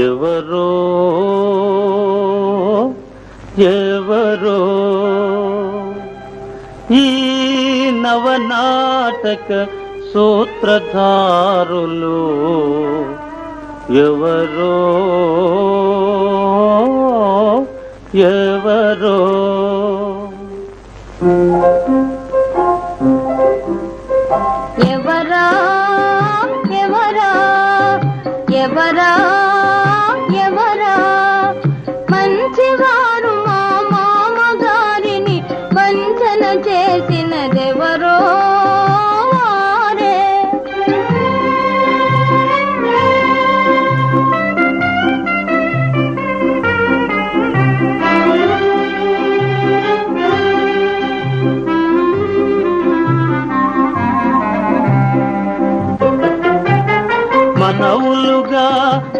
ఎవరో ఎవరో ఈ నవనాటక సూత్రధారులు ఎవరో ఎవరో. ఎవరా ఎవరా ఎవరా.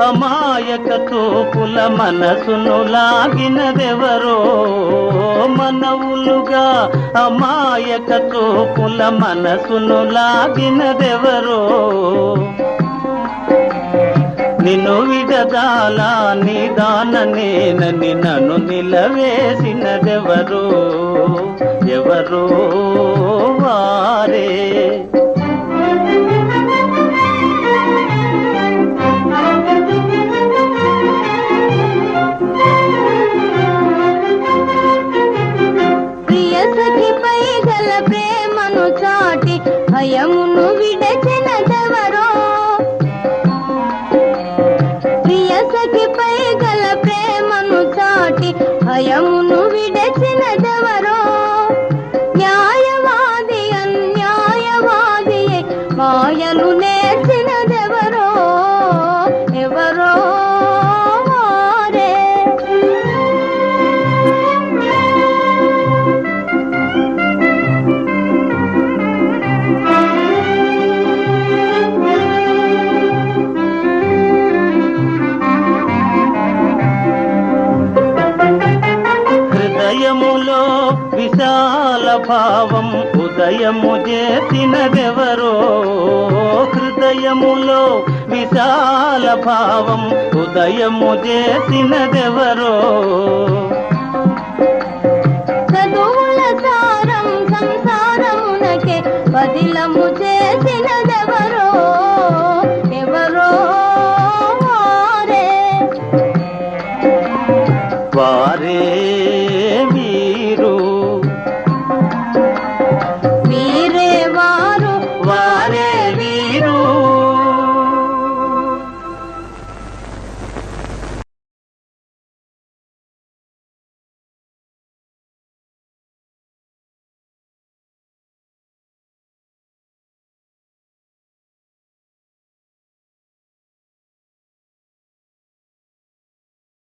అమాయక తోపుల మనసును లాగినదెవరో? మనవులుగా అమాయక తోపుల మనసును లాగినదెవరో? నిన్ను విడదాల నిదాన నేనని నన్ను నిలవేసినదెవరో? ఎవరో వారే? భయమును విడచినదెవరో? ప్రియ సఖిపై గల ప్రేమను చాటి భయమును విడచినదెవరో? న్యాయవాది అన్యాయవాది మాయలు నేర్చి హృదయములో విశాల భావం ఉదయము చేసినదెవరో? హృదయములో విశాల భావం ఉదయము చేసినదెవరో? చదువుల సారం సంసారమునకే బదిలము చేసినదెవరో? ఎవరో? వారే. వారే